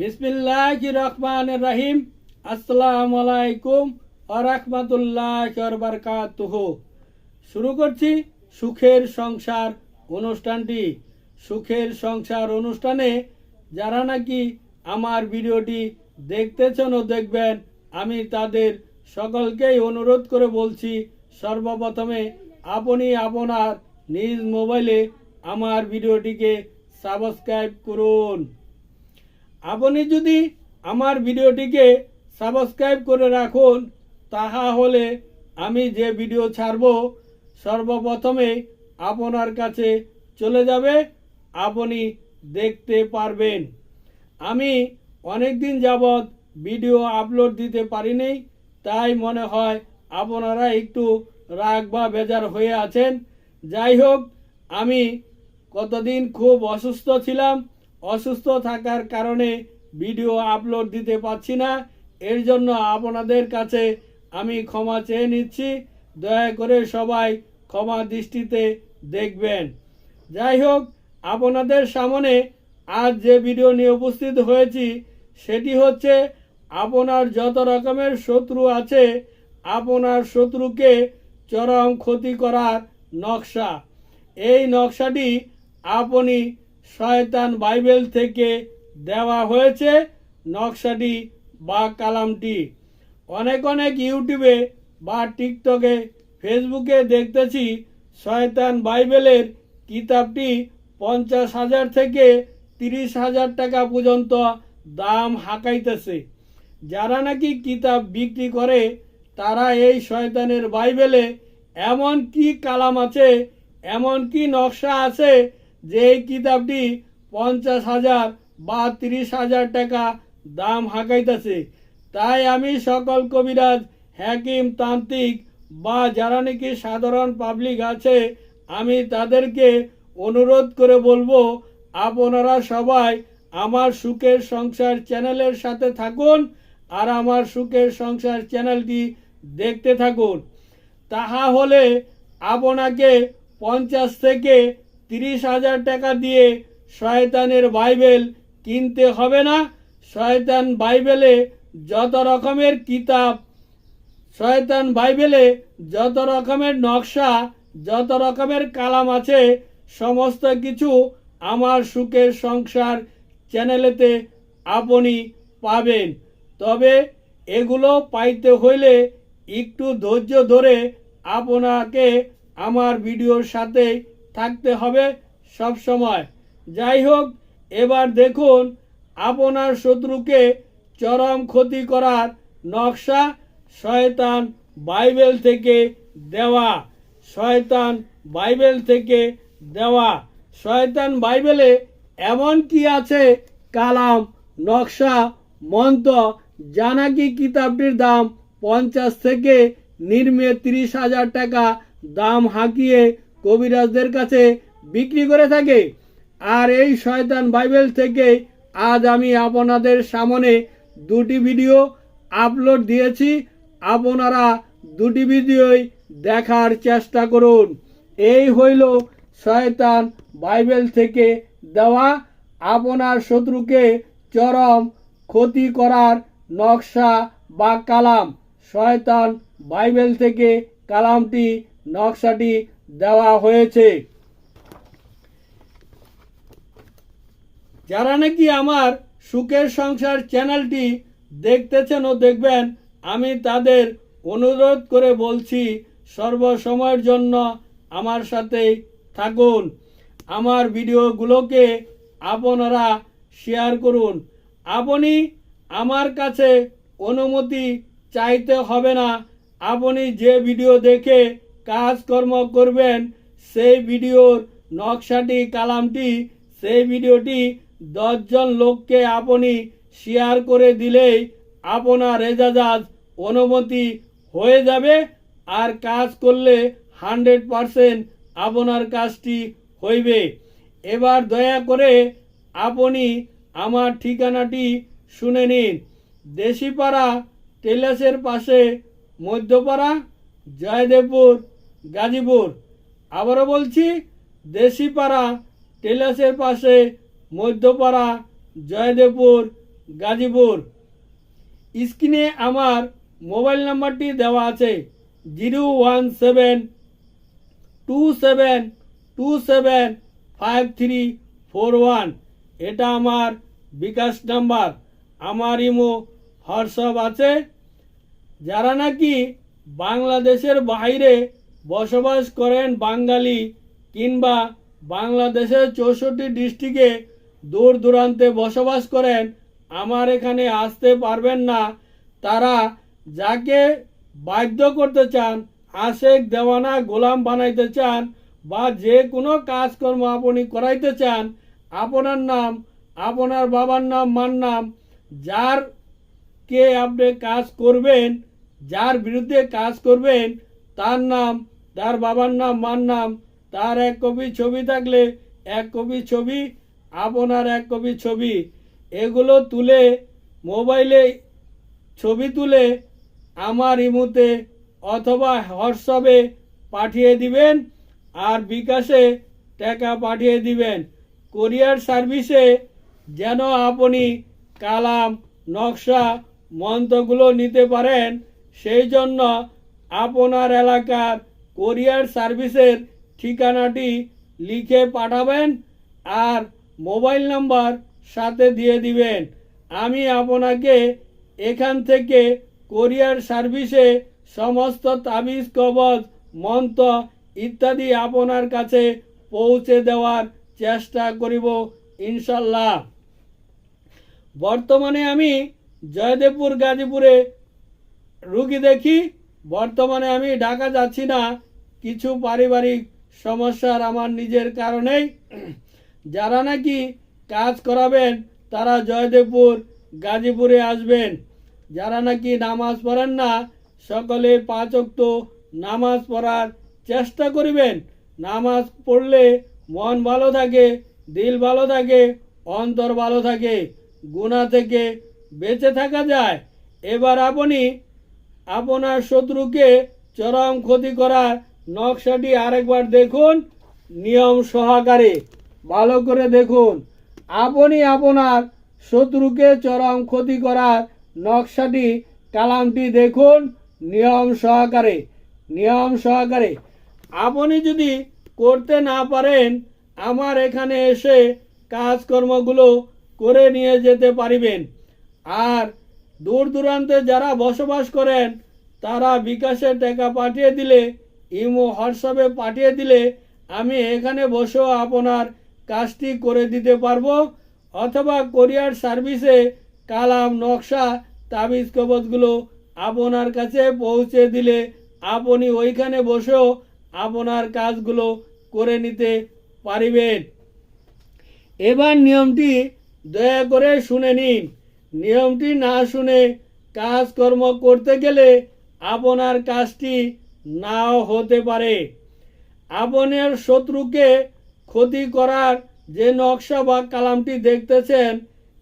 বিসমিল্লাহ রহমান রাহিম আসসালামু আলাইকুম আরহামতুল্লাহ বারকাতুহ। শুরু করছি সুখের সংসার অনুষ্ঠানটি। সুখের সংসার অনুষ্ঠানে যারা নাকি আমার ভিডিওটি দেখতেছেন ও দেখবেন, আমি তাদের সকলকেই অনুরোধ করে বলছি, সর্বপ্রথমে আপনি আপনার নিজ মোবাইলে আমার ভিডিওটিকে সাবস্ক্রাইব করুন। আপনি যদি আমার ভিডিওটিকে সাবস্ক্রাইব করে রাখুন তাহা হলে আমি যে ভিডিও ছাড়ব, সর্বপ্রথমে আপনার কাছে চলে যাবে, আপনি দেখতে পারবেন। আমি অনেক দিন যাবৎ ভিডিও আপলোড দিতে পারিনি, তাই মনে হয় আপনারা একটু রাগ বা বেজার হয়ে আছেন। যাই হোক, আমি কতদিন খুব অসুস্থ ছিলাম অসুস্থ থাকার কারণে ভিডিও আপলোড দিতে পারছি না। এর জন্য আপনাদের কাছে আমি ক্ষমা চেয়ে নিচ্ছি। দয়া করে সবাই ক্ষমা দৃষ্টিতে দেখবেন। যাই হোক, আপনাদের সামনে আজ যে ভিডিও নিয়ে উপস্থিত হয়েছি, সেটি হচ্ছে আপনার যত রকমের শত্রু আছে, আপনার শত্রুকে চরম ক্ষতি করার নকশা। এই নকশাটি আপনি শয়তান বাইবেল থেকে দেওয়া হয়েছে নকশাটি বা কালামটি। অনেক অনেক ইউটিউবে বা টিকটকে, ফেসবুকে দেখতেছি শয়তান বাইবেলের কিতাবটি পঞ্চাশ হাজার থেকে তিরিশ হাজার টাকা পর্যন্ত দাম হাঁকাইতেছে। যারা নাকি কিতাব বিক্রি করে, তারা এই শয়তানের বাইবেলে এমন কি কালাম আছে, এমন কি নকশা আছে যে এই কিতাবটি পঞ্চাশ হাজার বা তিরিশ হাজার টাকা দাম হাঁকাইতেছে, তাই আমি সকল কবিরাজ হ্যাকিম তান্ত্রিক বা যারা নাকি সাধারণ পাবলিক আছে, আমি তাদেরকে অনুরোধ করে বলব, আপনারা সবাই আমার সুখের সংসার চ্যানেলের সাথে থাকুন আর আমার সুখের সংসার চ্যানেলটি দেখতে থাকুন। তাহা হলে আপনাকে পঞ্চাশ থেকে তিরিশ হাজার টাকা দিয়ে শয়তানের বাইবেল কিনতে হবে না। শয়তান বাইবেলে যত রকমের কিতাব, শয়তান বাইবেলে যত রকমের নকশা, যত রকমের কালাম আছে, সমস্ত কিছু আমার সুখের সংসার চ্যানেলেতে আপনি পাবেন। তবে এগুলো পাইতে হইলে একটু ধৈর্য ধরে আপনাকে আমার ভিডিওর সাথে থাকতে হবে সব সময়। যাই হোক, এবার দেখুন আপনার শত্রুকে চরম ক্ষতি করার নকশা শয়তান বাইবেল থেকে দেওয়া। শয়তান বাইবেল থেকে দেওয়া। শয়তান বাইবেলে এমন কি আছে? কালাম, নকশা, মন্ত্র যা নাকি কিতাবটির দাম পঞ্চাশ থেকে নির্মে তিরিশ হাজার টাকা দাম হাঁকিয়ে কবিরাজদের কাছে বিক্রি করে থাকে। আর এই শয়তান বাইবেল থেকে আজ আমি আপনাদের সামনে দুটি ভিডিও আপলোড দিয়েছি। আপনারা দুটি ভিডিওই দেখার চেষ্টা করুন। এই হইল শয়তান বাইবেল থেকে দেওয়া আপনার শত্রুকে চরম ক্ষতি করার নকশা বা কালাম। শয়তান বাইবেল থেকে কালামটি, নকশাটি দেওয়া হয়েছে। যারা নাকি আমার সুখের সংসার চ্যানেলটি দেখতেছেন ও দেখবেন, আমি তাদের অনুরোধ করে বলছি, সর্বসময়ের জন্য আমার সাথে থাকুন। আমার ভিডিওগুলোকে আপনারা শেয়ার করুন। আপনি আমার কাছে অনুমতি চাইতে হবে না। আপনি যে ভিডিও দেখে কাজকর্ম করবেন, সেই ভিডিওর নকশাটি, কালামটি, সেই ভিডিওটি দশজন লোককে আপনি শেয়ার করে দিলেই আপনার রেজাজাজ অনুমতি হয়ে যাবে আর কাজ করলে হান্ড্রেড পারসেন্ট আপনার কাজটি হইবে। এবার দয়া করে আপনি আমার ঠিকানাটি শুনে নিন। দেশিপাড়া টেলাসের পাশে মধ্যপাড়া, জয়দেবপুর গাজীপুর। আবারও বলছি, দেশিপাড়া, টেলাসের পাশে মধ্যপাড়া, জয়দেবপুর, গাজীপুর। স্ক্রিনে আমার মোবাইল নাম্বারটি দেওয়া আছে, zero one seven two seven two seven five three four one. এটা আমার বিকাশ নাম্বার, আমার ইমো, হোয়াটসঅ্যাপ আছে। যারা নাকি বাংলাদেশের বাইরে বসবাস করেন বাঙালি কিংবা বাংলাদেশের চৌষট্টি ডিস্ট্রিক্টে দূর দূরান্তে বসবাস করেন, আমার এখানে আসতে পারবেন না। তারা যাকে বাধ্য করতে চান আশেক দেওয়ানা গোলাম বানাইতে চান বা যে কোনো কাজকর্ম আপনি করাইতে চান, আপনার নাম, আপনার বাবার নাম, মার নাম, যার কে আপনি কাজ করবেন, যার বিরুদ্ধে কাজ করবেন, তার নাম তার বাবার নাম, মার নাম, তার এক কপি ছবি থাকলে এক কপি ছবি, আপনার এক কপি ছবি। এগুলো তুলে, মোবাইলে ছবি তুলে আমার ইমুতে অথবা হোয়াটসঅ্যাপে পাঠিয়ে দিবেন আর বিকাশে টাকা পাঠিয়ে দিবেন। কোরিয়ার সার্ভিসে যেন আপনি কালাম, নকশা, মন্ত্রগুলো নিতে পারেন, সেই জন্য আপনার এলাকার কোরিয়ার সার্ভিসের ঠিকানাটি লিখে পাঠাবেন আর মোবাইল নাম্বার সাথে দিয়ে দিবেন। আমি আপনাকে এখান থেকে কোরিয়ার সার্ভিসে সমস্ত তাবিজ, কবজ, মন্ত্র ইত্যাদি আপনার কাছে পৌঁছে দেওয়ার চেষ্টা করিব ইনশাল্লাহ বর্তমানে আমি জয়দেবপুর, গাজীপুরে রুগী দেখি। বর্তমানে আমি ঢাকা যাচ্ছি না। কিছু পারিবারিক সমস্যার আমার নিজের কারণেই। যারা নাকি কাজ করাবেন, তারা জয়দেবপুর, গাজীপুরে আসবেন। যারা নাকি নামাজ পড়েন না, সকলে পাঁচ অক্ত নামাজ পড়ার চেষ্টা করিবেন। নামাজ পড়লে মন ভালো থাকে, দিল ভালো থাকে, অন্তর ভালো থাকে। গুণা থেকে বেঁচে থাকা যায়। এবার আপনি আপনার শত্রুকে চরম ক্ষতি করার নকশাটি আরেকবার দেখুন। নিয়ম সহকারে ভালো করে দেখুন। আপনি আপনার শত্রুকে চরম ক্ষতি করার নকশাটি, কালামটি দেখুন। নিয়ম সহকারে নিয়ম সহকারে। আপনি যদি করতে না পারেন, আমার এখানে এসে কাজকর্মগুলো করে নিয়ে যেতে পারিবেন। আর দূর দূরান্তে যারা বসবাস করেন, তারা বিকাশে টাকা পাঠিয়ে দিলে, ইমো, হোয়াটসঅ্যাপে পাঠিয়ে দিলে, আমি এখানে বসেও আপনার কাজটি করে দিতে পারব। অথবা কোরিয়ার সার্ভিসে কালাম, নকশা, তাবিজ কবজগুলো আপনার কাছে পৌঁছে দিলে, আপনি ওইখানে বসেও আপনার কাজগুলো করে নিতে পারিবেন। এবার নিয়মটি দয়া করে শুনে নিন। নিয়মটি না শুনে কাজকর্ম করতে গেলে আপনার কাজটি নাও হতে পারে। আপনার শত্রুকে ক্ষতি করার যে নকশা বা কালামটি দেখতেছেন,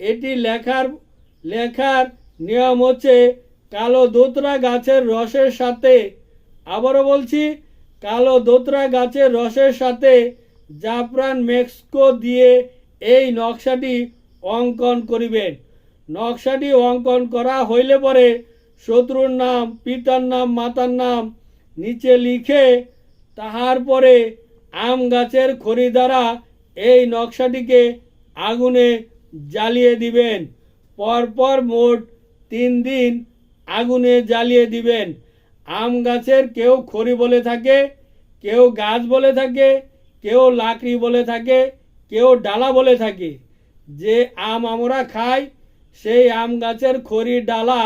এটি লেখার লেখার নিয়ম হচ্ছে কালো দোতরা গাছের রসের সাথে, আবারও বলছি, কালো দোতরা গাছের রসের সাথে জাফরান মেক্সকো দিয়ে এই নকশাটি অঙ্কন করিবেন। নকশাটি অঙ্কন করা হইলে পরে শত্রুর নাম, পিতার নাম, মাতার নাম নিচে লিখে তাহার পরে আম গাছের খড়ি দ্বারা এই নকশাটিকে আগুনে জ্বালিয়ে দিবেন। পরপর মোট তিন দিন আগুনে জ্বালিয়ে দিবেন। আম গাছের কেউ খড়ি বলে থাকে, কেউ গাছ বলে থাকে, কেউ লাকড়ি বলে থাকে, কেউ ডালা বলে থাকে। যে আম আমরা খাই সেই আম গাছের খড়ির ডালা,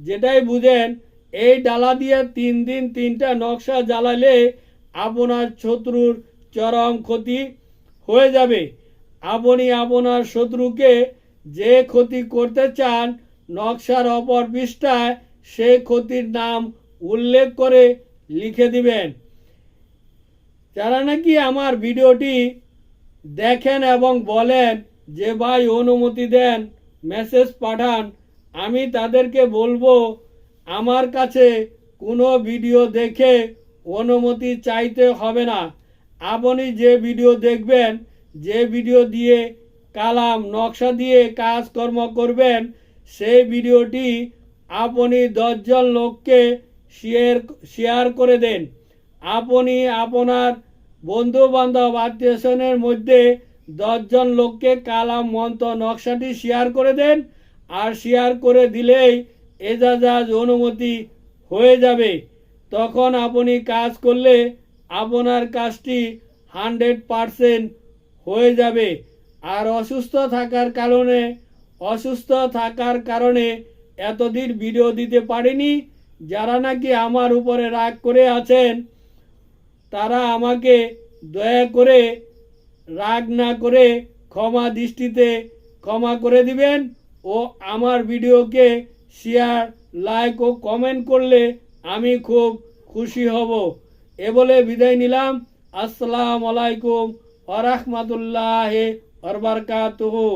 যেটাই বুঝেন, এই ডালা দিয়ে তিন দিন তিনটা নকশা জ্বালালে আপনার শত্রুর চরম ক্ষতি হয়ে যাবে। আপনি আপনার শত্রুকে যে ক্ষতি করতে চান, নকশার অপর পৃষ্ঠায় সে ক্ষতির নাম উল্লেখ করে লিখে দিবেন। যারা নাকি আমার ভিডিওটি দেখেন এবং বলেন যে ভাই অনুমতি দেন মেসেজ পাঠান, আমি তাদেরকে বলব, আমার কাছে কোনো ভিডিও দেখে অনুমতি চাইতে হবে না। আপনি যে ভিডিও দেখবেন, যে ভিডিও দিয়ে কালাম, নকশা দিয়ে কাজকর্ম করবেন, সেই ভিডিওটি আপনি দশজন লোককে শেয়ার শেয়ার করে দেন। আপনি আপনার বন্ধু বান্ধব আত্মীয় মধ্যে দশজন লোককে কালাম মন্ত্র নকশাটি শেয়ার করে দেন, আর শেয়ার করে দিলেই এজাজাজ অনুমতি হয়ে যাবে। তখন আপনি কাজ করলে আপনার কাজটি হান্ড্রেড পারসেন্ট হয়ে যাবে। আর অসুস্থ থাকার কারণে, অসুস্থ থাকার কারণে এতদিন ভিডিও দিতে পারিনি। যারা নাকি আমার উপরে রাগ করে আছেন, তারা আমাকে দয়া করে রাগ না করে ক্ষমা দৃষ্টিতে ক্ষমা করে দিবেন ও আমার ভিডিওকে শেয়ার লাইক ও কমেন্ট করলে আমি খুব খুশি হব। এ বলে বিদায় নিলাম। আসসালাম আলাইকুম ওয়া রাহমাতুল্লাহি ওয়া বারাকাতুহু।